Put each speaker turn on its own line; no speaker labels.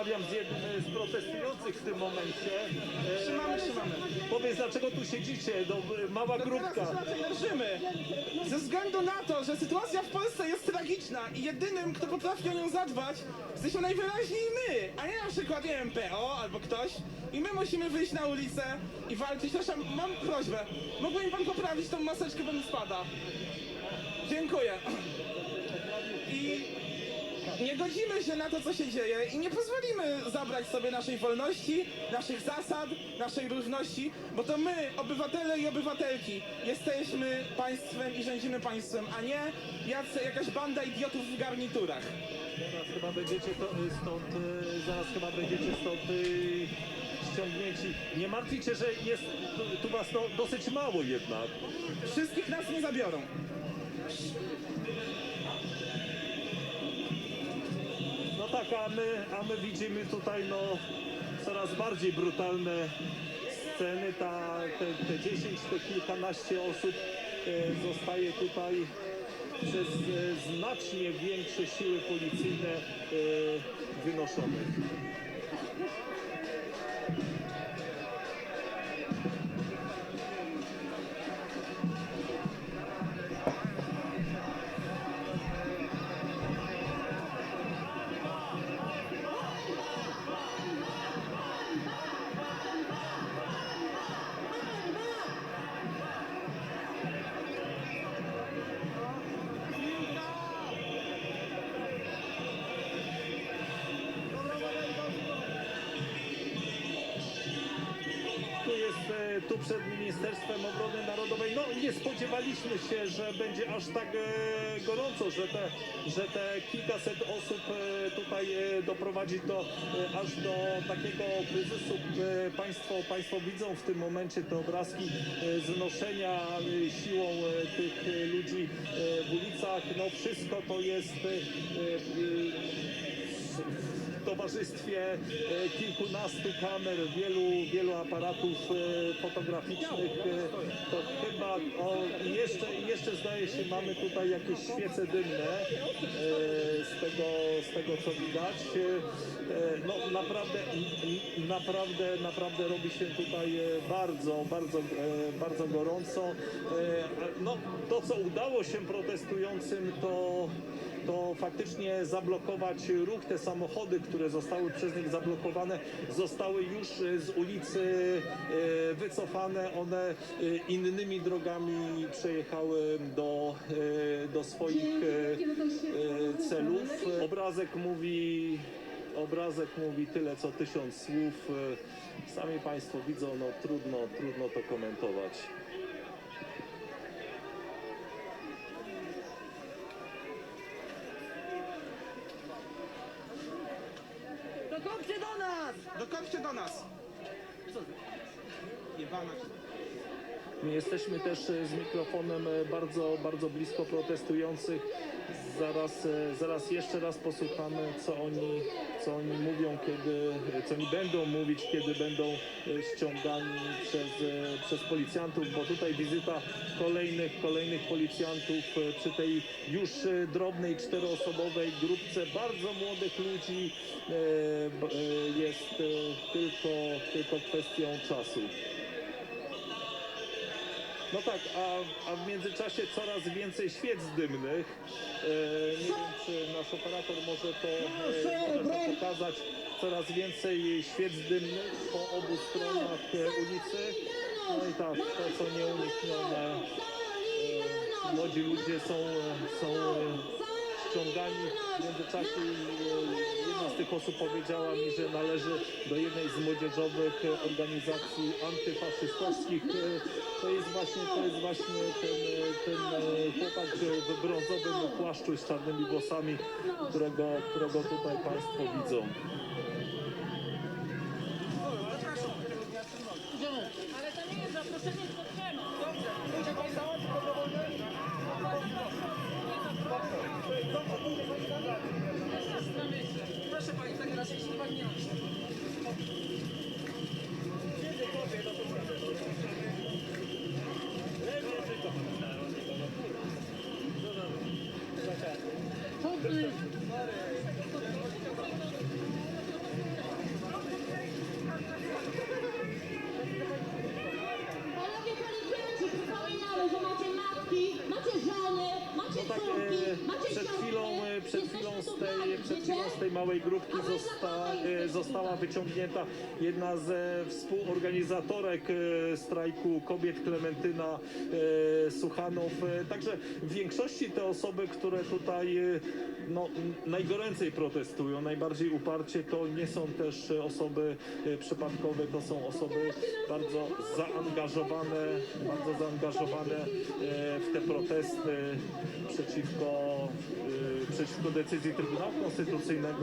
rozmawiam z jednym e, z protestujących w tym momencie. E,
Trzymamy, trzymamy.
Powiedz, dlaczego tu siedzicie? No, mała
Teraz
grupka.
leżymy. Ze względu na to, że sytuacja w Polsce jest tragiczna i jedynym, kto potrafi o nią zadbać, jesteśmy najwyraźniej my, a nie na przykład, nie wiem, PO albo ktoś. I my musimy wyjść na ulicę i walczyć. Proszę, mam prośbę. Mógłby mi pan poprawić tą maseczkę, bo mi spada. Dziękuję. Nie godzimy się na to, co się dzieje i nie pozwolimy zabrać sobie naszej wolności, naszych zasad, naszej różności, bo to my, obywatele i obywatelki, jesteśmy państwem i rządzimy państwem, a nie jacy, jakaś banda idiotów w garniturach.
Zaraz chyba będziecie to, e, stąd, e, zaraz chyba będziecie stąd e, ściągnięci. Nie martwicie, że jest tu, tu was no, dosyć mało jednak.
Wszystkich nas nie zabiorą.
No tak, a my, a my widzimy tutaj no coraz bardziej brutalne sceny. Ta, te, te 10, te kilkanaście osób e, zostaje tutaj przez e, znacznie większe siły policyjne e, wynoszonych. Przed Ministerstwem Obrony Narodowej. No nie spodziewaliśmy się, że będzie aż tak e, gorąco, że te, że te kilkaset osób e, tutaj e, doprowadzi do, aż do takiego kryzysu. Państwo, państwo widzą w tym momencie te obrazki znoszenia siłą tych ludzi w ulicach. No wszystko to jest w towarzystwie e, kilkunastu kamer, wielu, wielu aparatów e, fotograficznych. e, To chyba, o, jeszcze, jeszcze zdaje się, mamy tutaj jakieś świece dymne z tego, z tego co widać. No naprawdę, naprawdę, naprawdę robi się tutaj bardzo, bardzo, bardzo gorąco. No to co udało się protestującym to to faktycznie zablokować ruch. Te samochody, które zostały przez nich zablokowane, zostały już e, z ulicy e, wycofane. One e, innymi drogami przejechały do, do swoich celów. Obrazek mówi, obrazek mówi tyle co tysiąc słów. Sami Państwo widzą, no trudno, trudno to komentować.
Dokopcie do nas!
Dokopcie do nas. Jebana.
My jesteśmy też e, z mikrofonem e, bardzo, bardzo blisko protestujących. Zaraz, e, zaraz jeszcze raz posłuchamy, co oni, co oni mówią, kiedy, co oni będą mówić, kiedy będą ściągani przez, przez policjantów, bo tutaj wizyta kolejnych, kolejnych policjantów przy tej już drobnej czteroosobowej grupce bardzo młodych ludzi jest tylko, tylko kwestią czasu. No tak, a, a w międzyczasie coraz więcej świec dymnych. E, nie wiem, czy nasz operator może to, e, może to pokazać. Coraz więcej świec dymnych po obu stronach e, ulicy. No i tak, to co nieuniknione. E, młodzi ludzie są, e, są e, w międzyczasie. Jedna z tych osób powiedziała mi, że należy do jednej z młodzieżowych organizacji antyfaszystowskich. E, To jest właśnie, to jest właśnie ten, e, ten e, chłopak w brązowym płaszczu z czarnymi włosami, którego, którego tutaj Państwo widzą.
Ale to nie jest zaproszenie spotkania. Proszę
przed chwilą z tej małej grupki zosta, e, została wyciągnięta jedna ze współorganizatorek e, strajku kobiet Klementyna e, Suchanów. E, Także w większości te osoby, które tutaj no, najgoręcej protestują, najbardziej uparcie, to nie są też osoby przypadkowe, to są osoby bardzo zaangażowane, bardzo zaangażowane w te protesty przeciwko, przeciwko decyzji Trybunału Konstytucyjnego.